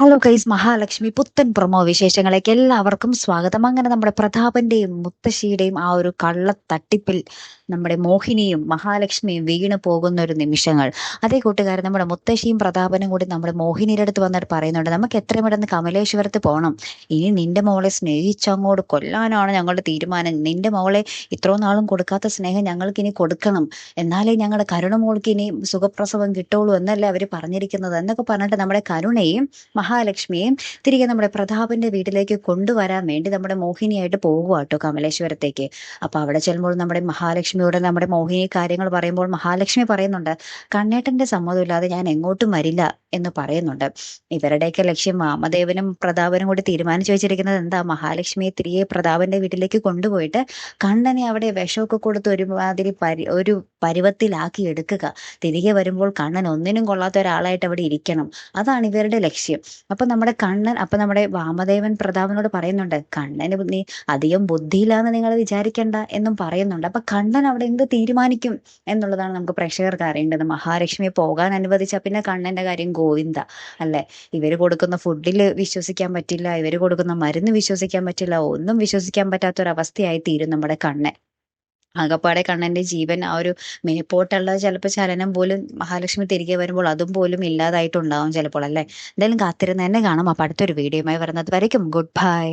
Hello guys Mahalakshmi പുത്തൻ promo വിശേഷങ്ങളേക്ക് എല്ലാവർക്കും സ്വാഗതം. അങ്ങനെ നമ്മുടെ പ്രതാപന്റെയും മുത്തശ്ശിയുടെയും ആ ഒരു കള്ളത്തട്ടിപ്പിൽ നമ്മുടെ മോഹിനിയും മഹാലക്ഷ്മിയും വീണു പോകുന്ന ഒരു നിമിഷങ്ങൾ. അതേ കൂട്ടുകാരൻ നമ്മുടെ മുത്തശ്ശിയും പ്രതാപനും കൂടി നമ്മുടെ മോഹിനിയുടെ അടുത്ത് വന്നിട്ട് പറയുന്നുണ്ട് നമുക്ക് എത്രയും പെട്ടെന്ന് കമലേശ്വരത്ത് പോകണം ഇനി നിന്റെ മോളെ സ്നേഹിച്ചങ്ങോട്ട് കൊല്ലാനാണ് ഞങ്ങളുടെ തീരുമാനം. നിന്റെ മോളെ ഇത്രയും നാളും കൊടുക്കാത്ത സ്നേഹം ഞങ്ങൾക്ക് ഇനി കൊടുക്കണം. എന്നാലേ ഞങ്ങളുടെ കരുണ മോൾക്ക് ഇനി സുഖപ്രസവം കിട്ടുള്ളൂ എന്നല്ലേ അവർ പറഞ്ഞിരിക്കുന്നത്? എന്നൊക്കെ പറഞ്ഞിട്ട് നമ്മുടെ കരുണയും മഹാലക്ഷ്മിയെയും തിരികെ നമ്മുടെ പ്രതാപന്റെ വീട്ടിലേക്ക് കൊണ്ടുവരാൻ വേണ്ടി നമ്മുടെ മോഹിനിയായിട്ട് പോകുക കേട്ടോ കമലേശ്വരത്തേക്ക്. അപ്പൊ അവിടെ ചെല്ലുമ്പോൾ നമ്മുടെ മഹാലക്ഷ്മിയോട് നമ്മുടെ മോഹിനി കാര്യങ്ങൾ പറയുമ്പോൾ മഹാലക്ഷ്മി പറയുന്നുണ്ട് കണ്ണേട്ടന്റെ സമ്മതമില്ലാതെ ഞാൻ എങ്ങോട്ടും വരില്ല എന്ന് പറയുന്നുണ്ട്. ഇവരുടെയൊക്കെ ലക്ഷ്യം വാമദേവനും പ്രതാപനും കൂടി തീരുമാനിച്ചു വെച്ചിരിക്കുന്നത് എന്താ? മഹാലക്ഷ്മിയെ തിരികെ പ്രതാപന്റെ വീട്ടിലേക്ക് കൊണ്ടുപോയിട്ട് കണ്ണനെ അവിടെ വിഷമൊക്കെ കൊടുത്ത് ഒരുമാതിരി പരി ഒരു പരുവത്തിലാക്കി എടുക്കുക. തിരികെ വരുമ്പോൾ കണ്ണൻ ഒന്നിനും കൊള്ളാത്ത ഒരാളായിട്ട് അവിടെ ഇരിക്കണം. അതാണ് ഇവരുടെ ലക്ഷ്യം. അപ്പൊ നമ്മുടെ കണ്ണൻ അപ്പൊ നമ്മുടെ വാമദേവൻ പ്രതാപനോട് പറയുന്നുണ്ട് കണ്ണന് നീ അധികം ബുദ്ധിയില്ലാന്ന് നിങ്ങൾ വിചാരിക്കണ്ട എന്നും പറയുന്നുണ്ട്. അപ്പൊ കണ്ണൻ അവിടെ എന്ത് തീരുമാനിക്കും എന്നുള്ളതാണ് നമുക്ക് പ്രേക്ഷകർക്ക് അറിയേണ്ടത്. മഹാലക്ഷ്മിയെ പോകാൻ അനുവദിച്ച പിന്നെ കണ്ണന്റെ കാര്യം ഗോവിന്ദ അല്ലെ? ഇവർ കൊടുക്കുന്ന ഫുഡിൽ വിശ്വസിക്കാൻ പറ്റില്ല ഇവർ കൊടുക്കുന്ന മരുന്ന് വിശ്വസിക്കാൻ പറ്റില്ല ഒന്നും വിശ്വസിക്കാൻ പറ്റാത്തൊരവസ്ഥയായി തീരും നമ്മുടെ കണ്ണൻ. ആകപ്പാടെ കണ്ണന്റെ ജീവൻ ആ ഒരു മേപ്പോട്ടുള്ള ചിലപ്പോൾ ചലനം പോലും മഹാലക്ഷ്മി തിരികെ വരുമ്പോൾ അതും പോലും ഇല്ലാതായിട്ടുണ്ടാവും ചിലപ്പോൾ അല്ലേ? എന്തായാലും കാത്തിരുന്ന് തന്നെ കാണാം. അപ്പൊ അടുത്തൊരു വീഡിയോയുമായി വരുന്നത് വരയ്ക്കും. Good bye